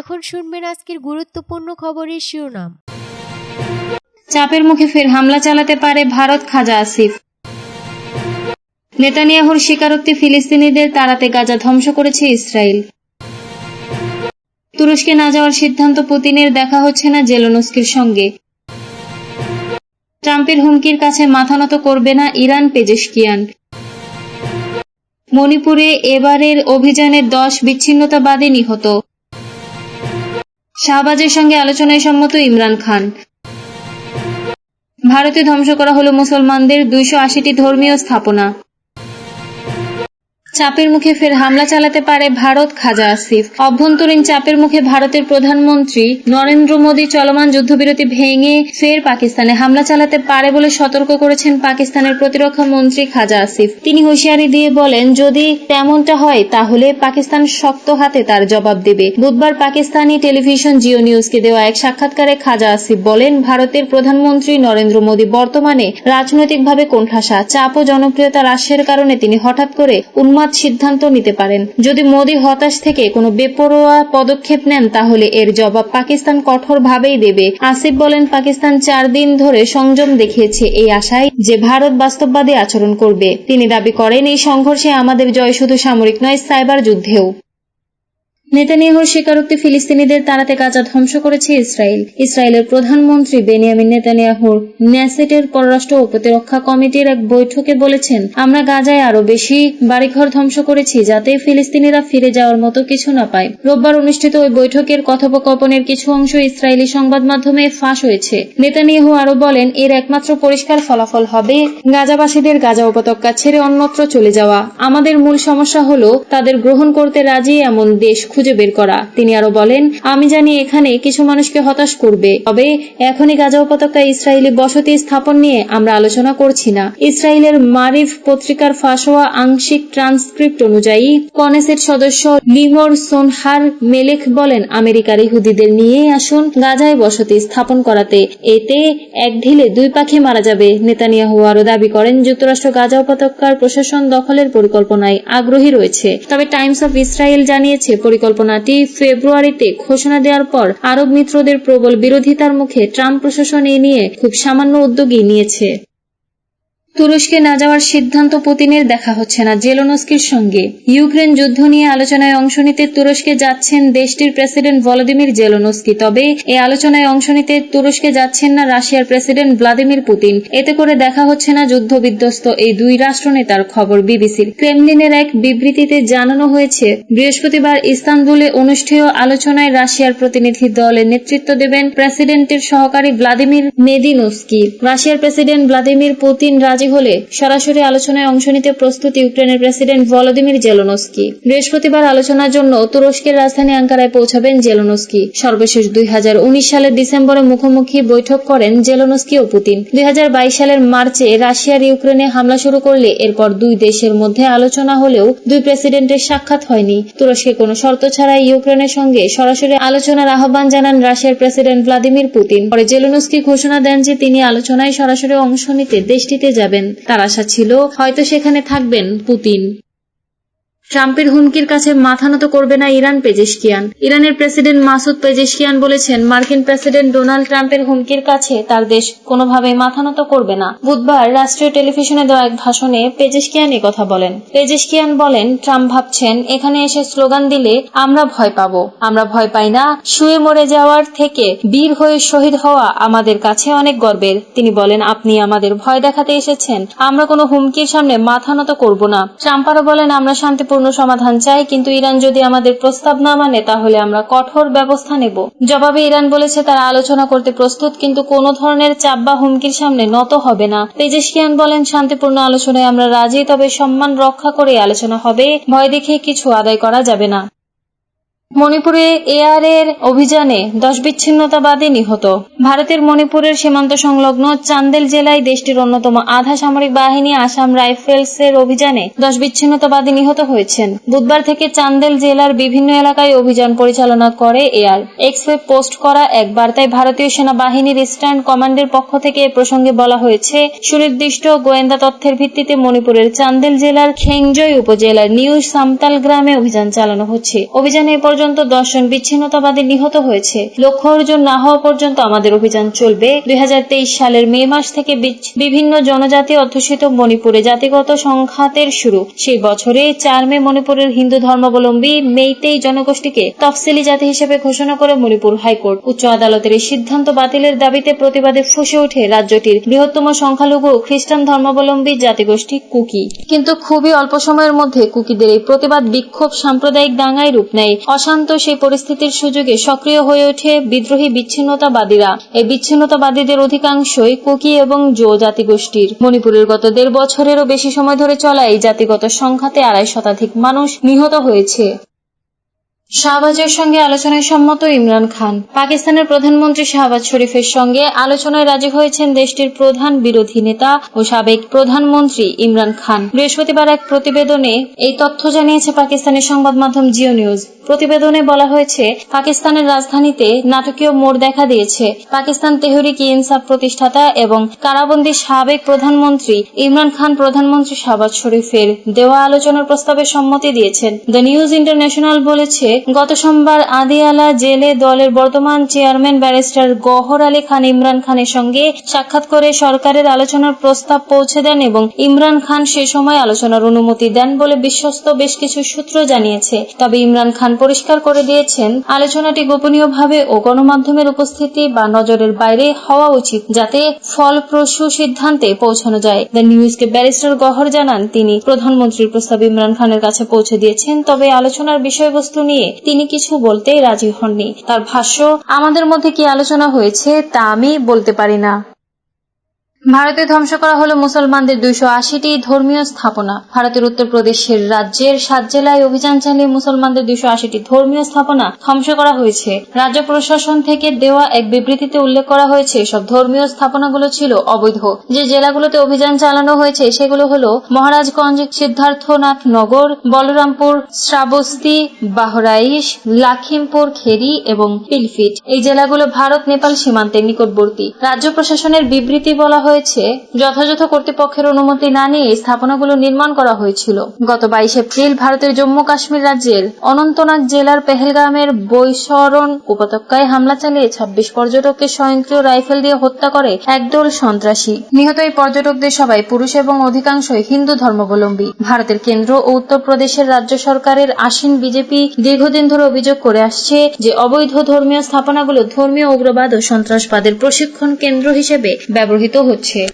এখন শুনবেন আজকের গুরুত্বপূর্ণ খবরের শিরোনাম। চাপের মুখে ফের হামলা চালাতে পারে ভারত খাজা আসিফ। নেতানিয়াহুর স্বীকারোক্তি ফিলিস্তিনিদের তাড়াতে গাজা ধ্বংস করেছে ইসরায়েল। তুরস্কে না যাওয়ার সিদ্ধান্ত পুতিনের, দেখা হচ্ছে না জেলোনস্কির সঙ্গে। ট্রাম্পের হুমকির কাছে মাথা নত করবে না ইরান পেজেশকিয়ান মণিপুরে এবারের অভিযানে দশ বিচ্ছিন্নতাবাদী নিহত। শাহবাজের সঙ্গে আলোচনায় সম্মত ইমরান খান। ভারতে ধ্বংস করা হলো মুসলমানদের দুইশো আশিটি ধর্মীয় স্থাপনা। চাপের মুখে ফের হামলা চালাতে পারে ভারত, খাজা আসিফ। অভ্যন্তরীণ চাপের মুখে ভারতের প্রধানমন্ত্রী নরেন্দ্র মোদী চলমান যুদ্ধবিরতি ভেঙে ফের পাকিস্তানে হামলা চালাতে পারে বলে সতর্ক করেছেন পাকিস্তানের প্রতিরক্ষা মন্ত্রী খাজা আসিফ। তিনি হুঁশিয়ারি দিয়ে বলেন, যদি তেমনটা হয়, তাহলে পাকিস্তান শক্ত হাতে তার জবাব দেবে। বুধবার পাকিস্তানি টেলিভিশন জিও নিউজকে দেওয়া এক সাক্ষাৎকারে খাজা আসিফ বলেন, ভারতের প্রধানমন্ত্রী নরেন্দ্র মোদী বর্তমানে রাজনৈতিকভাবে কোণঠাসা, চাপ ও জনপ্রিয়তা হ্রাসের কারণে তিনি হঠাৎ করে উন্মাদ সিদ্ধান্ত নিতে পারেন। যদি মোদি হতাশ থেকে কোনো বেপরোয়া পদক্ষেপ নেন, তাহলে এর জবাব পাকিস্তান কঠোরভাবেই দেবে। আসিফ বলেন, পাকিস্তান চার দিন ধরে সংযম দেখিয়েছে এই আশায় যে ভারত বাস্তববাদী আচরণ করবে। তিনি দাবি করেন, এই সংঘর্ষে আমাদের জয় শুধু সামরিক নয়, সাইবার যুদ্ধেও। নেতানিয়াহুর স্বীকারোক্তি ফিলিস্তিনিদের তাড়াতে গাজা ধ্বংস করেছে ইসরায়েল। ইসরায়েলের প্রধানমন্ত্রী বেনিয়ামিন নেতানিয়াহুর ন্যাসেটের পররাষ্ট্র ও প্রতিরক্ষা কমিটির এক বৈঠকে বলেছেন, আমরা গাজায় আরও বেশি বাড়িঘর ধ্বংস করেছি যাতে ফিলিস্তিনিরা ফিরে যাওয়ার মতো কিছু না পায়। রোববার অনুষ্ঠিত ওই বৈঠকের কথোপকথনের কিছু অংশ ইসরায়েলি সংবাদ মাধ্যমে ফাঁস হয়েছে। নেতানিয়াহু আরও বলেন, এর একমাত্র পরিষ্কার ফলাফল হবে গাজাবাসীদের গাজা উপত্যকা ছেড়ে অন্যত্র চলে যাওয়া। আমাদের মূল সমস্যা হলো তাদের গ্রহণ করতে রাজি এমন দেশ খুঁজে বের করা। তিনি আরও বলেন, আমি জানি এখানে কিছু মানুষকে হতাশ করবে, তবে এখনই গাজা উপত্যকায় ইসরায়েলি বসতি স্থাপন নিয়ে আমরা আলোচনা করছি না। ইসরায়েলের মারিফ পত্রিকার ফাঁস হওয়া আংশিক ট্রান্সক্রিপ্ট অনুযায়ী, কনেসের সদস্য লিমর সোনহার মেলেখ বলেন, আমেরিকার ইহুদিদের নিয়েই আসুন গাজায় বসতি স্থাপন করাতে। এতে এক ঢিলে দুই পাখি মারা যাবে। নেতানিয়াহু আরও দাবি করেন, যুক্তরাষ্ট্র গাজা উপত্যকার প্রশাসন দখলের পরিকল্পনায় আগ্রহী রয়েছে। তবে টাইমস অফ ইসরায়েল জানিয়েছে পরিকল্পনাটি ফেব্রুয়ারিতে ঘোষণা দেওয়ার পর আরব মিত্রদের প্রবল বিরোধিতার মুখে ট্রাম্প প্রশাসন এ নিয়ে খুব সামান্য উদ্যোগই নিয়েছে। তুরস্কে না যাওয়ার সিদ্ধান্ত পুতিনের দেখা হচ্ছে না জেলোনস্কির সঙ্গে। ইউক্রেন যুদ্ধ নিয়ে আলোচনায় অংশ নিতে তুরস্কে যাচ্ছেন দেশটির প্রেসিডেন্ট ভলোদিমির জেলোনস্কি, তবে এই আলোচনায় অংশ নিতে তুরস্কে যাচ্ছেন না রাশিয়ার প্রেসিডেন্ট ভ্লাদিমির পুতিন। এতে করে দেখা হচ্ছে না যুদ্ধ বিধ্বস্ত এই দুই রাষ্ট্রনেতার খবর বিবিসির। ক্রেমলিনের এক বিবৃতিতে জানানো হয়েছে, বৃহস্পতিবার ইস্তানবুলে অনুষ্ঠেয় আলোচনায় রাশিয়ার প্রতিনিধি দলের নেতৃত্ব দেবেন প্রেসিডেন্টের সহকারী ভ্লাদিমির মেদিনস্কি। রাশিয়ার প্রেসিডেন্ট ভ্লাদিমির পুতিন রাজি হলে সরাসরি আলোচনায় অংশ নিতে প্রস্তুত ইউক্রেনের প্রেসিডেন্ট ভলোদিমির জেলোনস্কি। বৃহস্পতিবার আলোচনার জন্য তুরস্কের রাজধানী আঙ্কারায় পৌঁছাবেন জেলোনস্কি। সর্বশেষ দুই হাজার উনিশ সালের ডিসেম্বরে মুখোমুখি বৈঠক করেন জেলোনস্কি ও পুতিন। দুই হাজার বাইশ সালের মার্চে রাশিয়ার ইউক্রেনে হামলা শুরু করলে এরপর দুই দেশের মধ্যে আলোচনা হলেও দুই প্রেসিডেন্টের সাক্ষাৎ হয়নি। তুরস্কে কোনো শর্ত ছাড়াই ইউক্রেনের সঙ্গে সরাসরি আলোচনার আহ্বান জানান রাশিয়ার প্রেসিডেন্ট ভ্লাদিমির পুতিন। পরে জেলোনস্কি ঘোষণা দেন যে তিনি আলোচনায় সরাসরি অংশ নিতে দেশটিতে যাবেন। তার আশা ছিল হয়তো সেখানে থাকবেন পুতিন। ট্রাম্পের হুমকির কাছে মাথা নত করবে না ইরান পেজেশকিয়ান। ইরানের প্রেসিডেন্ট মাসুদ পেজেশকিয়ান বলেছেন, মার্কিন প্রেসিডেন্ট ডোনাল্ড ট্রাম্পের হুমকির কাছে তার দেশ কোনোভাবে মাথা নত করবে না। বুধবার রাষ্ট্রীয় টেলিভিশনে দেওয়া এক ভাষণে পেজেশকিয়ান কথা বলেন। পেজেশকিয়ান বলেন, ট্রাম্প ভাবছেন, এখানে এসে স্লোগান দিলে আমরা ভয় পাবো। আমরা ভয় পাই না, শুয়ে মরে যাওয়ার থেকে বীর হয়ে শহীদ হওয়া আমাদের কাছে অনেক গর্বের। তিনি বলেন, আপনি আমাদের ভয় দেখাতে এসেছেন। আমরা কোনো হুমকির সামনে মাথা নত করব না। ট্রাম্প আরও বলেন, আমরা শান্তিপূর্ণ সমাধান চাই, কিন্তু ইরান যদি আমাদের প্রস্তাব না মানে তাহলে আমরা কঠোর ব্যবস্থা নেব। জবাবে ইরান বলেছে, তারা আলোচনা করতে প্রস্তুত, কিন্তু কোনো ধরনের চাপ বা হুমকির সামনে নত হবে না। তেজস্কিয়ান বলেন, শান্তিপূর্ণ আলোচনায় আমরা রাজি, তবে সম্মান রক্ষা করে আলোচনা হবে। ভয় দেখে কিছু আদায় করা যাবে না। মণিপুরে এআর এর অভিযানে দশ বিচ্ছিন্নতাবাদী নিহত। ভারতের মণিপুরের সীমান্ত সংলগ্ন চান্দেল জেলায় দেশটির অন্যতম আধা সামরিক বাহিনী আসাম রাইফেলস এর অভিযানে দশ বিচ্ছিন্নতাবাদী নিহত হয়েছেন। বুধবার থেকে চান্দেল জেলার বিভিন্ন এলাকায় অভিযান পরিচালনা করে এয়ার এক্সওয়ে পোস্ট করা এক বার্তায় ভারতীয় সেনাবাহিনীর ইস্টার্ন কমান্ডের পক্ষ থেকে এ প্রসঙ্গে বলা হয়েছে, সুনির্দিষ্ট গোয়েন্দা তথ্যের ভিত্তিতে মণিপুরের চান্দেল জেলার খেংজয় উপজেলার নিউ সামতাল গ্রামে অভিযান চালানো হচ্ছে। অভিযানে এ পর্যন্ত দশজন বিচ্ছিন্নতাবাদী নিহত হয়েছে। লক্ষ্য অর্জন না হওয়া পর্যন্ত আমাদের অভিযান চলবে। দুই হাজার তেইশ সালের মে মাস থেকে বিভিন্ন জনজাতি অধ্যুষিত মণিপুরে জাতিগত সংঘাতের শুরু। সেই বছরে চার মে মণিপুরের হিন্দু ধর্মাবলম্বী মেইতেই জনগোষ্ঠীকে তফসিলি জাতি হিসেবে ঘোষণা করে মণিপুর হাইকোর্ট। উচ্চ আদালতের এই সিদ্ধান্ত বাতিলের দাবিতে প্রতিবাদে ফুসে ওঠে রাজ্যটির বৃহত্তম সংখ্যালঘু খ্রিস্টান ধর্মাবলম্বী জাতিগোষ্ঠী কুকি। কিন্তু খুবই অল্প সময়ের মধ্যে কুকিদের এই প্রতিবাদ বিক্ষোভ সাম্প্রদায়িক দাঙ্গায় রূপ নেয়। অশান্ত সেই পরিস্থিতির সুযোগে সক্রিয় হয়ে ওঠে বিদ্রোহী বিচ্ছিন্নতাবাদীরা। এই বিচ্ছিন্নতাবাদীদের অধিকাংশই কুকি এবং জো জাতিগোষ্ঠীর। মণিপুরের গত দেড় বছরেরও বেশি সময় ধরে চলা এই জাতিগত সংঘাতে আড়াই শতাধিক মানুষ নিহত হয়েছে। শাহবাজের সঙ্গে আলোচনায় সম্মত ইমরান খান। পাকিস্তানের প্রধানমন্ত্রী শাহবাজ শরীফের সঙ্গে আলোচনায় রাজি হয়েছেন দেশটির প্রধান বিরোধী নেতা ও সাবেক প্রধানমন্ত্রী ইমরান খান। বৃহস্পতিবার এক প্রতিবেদনে এই তথ্য জানিয়েছে পাকিস্তানের সংবাদ মাধ্যম জিও নিউজ। প্রতিবেদনে বলা হয়েছে, পাকিস্তানের রাজধানীতে নাটকীয় মোড় দেখা দিয়েছে। পাকিস্তান তেহরিক ইনসাফ প্রতিষ্ঠাতা এবং কারাবন্দী সাবেক প্রধানমন্ত্রী ইমরান খান প্রধানমন্ত্রী শাহবাজ শরীফের দেওয়া আলোচনার প্রস্তাবে সম্মতি দিয়েছেন। দ্য নিউজ ইন্টারন্যাশনাল বলেছে গত সোমবার আদিয়ালা জেলে দলের বর্তমান চেয়ারম্যান ব্যারিস্টার গহর আলী খান ইমরান খানের সঙ্গে সাক্ষাৎ করে সরকারের আলোচনার প্রস্তাব পৌঁছে দেন এবং ইমরান খান সে সময় আলোচনার অনুমতি দেন বলে বিশ্বস্ত বেশ কিছু সূত্র জানিয়েছে। তবে ইমরান খান পরিষ্কার করে দিয়েছেন, আলোচনাটি গোপনীয়ভাবে ও গণমাধ্যমের উপস্থিতি বা নজরের বাইরে হওয়া উচিত যাতে ফলপ্রসূ সিদ্ধান্তে পৌঁছানো যায়। দ্য নিউজকে ব্যারিস্টার গহর জানান, তিনি প্রধানমন্ত্রীর প্রস্তাব ইমরান খানের কাছে পৌঁছে দিয়েছেন, তবে আলোচনার বিষয়বস্তু নিয়ে তিনি কিছু বলতে রাজি হননি। তার ভাষ্য, আমাদের মধ্যে কি আলোচনা হয়েছে তা আমি বলতে পারি না। ভারতে ধ্বংস করা হলো মুসলমানদের দুইশো আশিটি ধর্মীয় স্থাপনা। ভারতের উত্তরপ্রদেশের রাজ্যের সাত জেলায় অভিযান চালিয়ে মুসলমানদের দুইশো আশিটি ধর্মীয় স্থাপনা ধ্বংস করা হয়েছে। রাজ্য প্রশাসন থেকে দেওয়া এক বিবৃতিতে উল্লেখ করা হয়েছে সব ধর্মীয় স্থাপনাগুলো ছিল অবৈধ। যে জেলাগুলোতে অভিযান চালানো হয়েছে, সেগুলো হলো মহারাজগঞ্জ, সিদ্ধার্থনাথ নগর, বলরামপুর, শ্রাবস্তি, বাহরাইশ, লাখিমপুর, খেরি এবং পিলফিট। এই জেলাগুলো ভারত, নেপাল সীমান্তের নিকটবর্তী। রাজ্য প্রশাসনের বিবৃতি বলা হয়েছে যথাযথ কর্তৃপক্ষের অনুমতি না নিয়ে স্থাপনাগুলো নির্মাণ করা হয়েছিল। গত বাইশ এপ্রিল ভারতের জম্মু কাশ্মীর রাজ্যের অনন্তনাগ জেলার পেহেলগামের বৈশরণ উপত্যকায় হামলা চালিয়ে ছাব্বিশ পর্যটককে স্বয়ংক্রিয় রাইফেল দিয়ে হত্যা করে একদল সন্ত্রাসী। নিহত এই পর্যটকদের সবাই পুরুষ এবং অধিকাংশই হিন্দু ধর্মাবলম্বী। ভারতের কেন্দ্র ও উত্তরপ্রদেশের রাজ্য সরকারের আসীন বিজেপি দীর্ঘদিন ধরে অভিযোগ করে আসছে যে অবৈধ ধর্মীয় স্থাপনাগুলো ধর্মীয় উগ্রবাদ ও সন্ত্রাসবাদের প্রশিক্ষণ কেন্দ্র হিসেবে ব্যবহৃত হচ্ছে। છે.